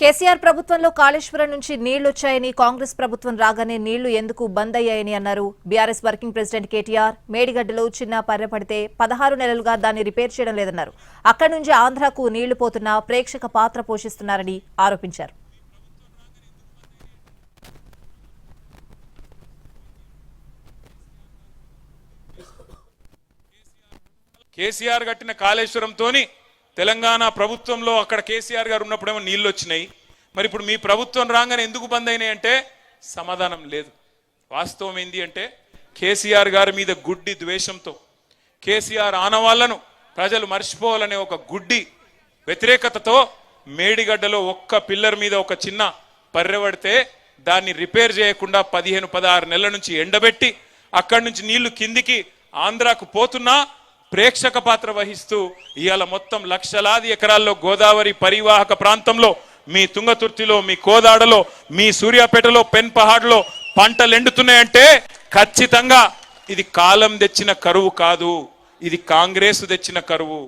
కేసీఆర్ ప్రభుత్వంలో కాళేశ్వరం నుంచి నీళ్ళొచ్చాయని కాంగ్రెస్ ప్రభుత్వం రాగానే నీళ్ళు ఎందుకు బంద్ అయ్యాయని అన్నారు. బీఆర్ఎస్ వర్కింగ్ ప్రెసిడెంట్ కేటీఆర్ మేడిగడ్డలో చిన్న పర్రె పడితే పదహారు నెలలుగా దాన్ని రిపేర్ చేయడం లేదన్నారు. అక్కడి నుంచి ఆంధ్రాకు నీళ్ళు పోతున్నా ప్రేక్షక పాత్ర పోషిస్తున్నారని ఆరోపించారు. కేసీఆర్ కట్టిన కాళేశ్వరంతోని తెలంగాణ ప్రభుత్వంలో అక్కడ కేసీఆర్ గారు ఉన్నప్పుడేమో నీళ్ళు వచ్చినాయి. మరి ఇప్పుడు మీ ప్రభుత్వం రాగానే ఎందుకు బంద్ అయినాయి అంటే సమాధానం లేదు. వాస్తవం ఏంటి అంటే కేసీఆర్ గారి మీద గుడ్డి ద్వేషంతో కేసీఆర్ ఆనవాళ్ళను ప్రజలు మర్చిపోవాలనే ఒక గుడ్డి వ్యతిరేకతతో మేడిగడ్డలో ఒక్క పిల్లర్ మీద ఒక చిన్న పర్రెవడితే దాన్ని రిపేర్ చేయకుండా పదిహేను పదహారు నెలల నుంచి ఎండబెట్టి అక్కడి నుంచి నీళ్ళు కిందికి ఆంధ్రాకు పోతున్నా ప్రేక్షక పాత్ర వహిస్తూ ఇవాళ మొత్తం లక్షలాది ఎకరాల్లో గోదావరి పరివాహక ప్రాంతంలో మీ తుంగతుర్తిలో మీ కోదాడలో మీ సూర్యాపేటలో పెన్ పహాడ్లో పంటలు ఎండుతున్నాయంటే ఖచ్చితంగా ఇది కాలం తెచ్చిన కరువు కాదు. ఇది కాంగ్రెస్ తెచ్చిన కరువు.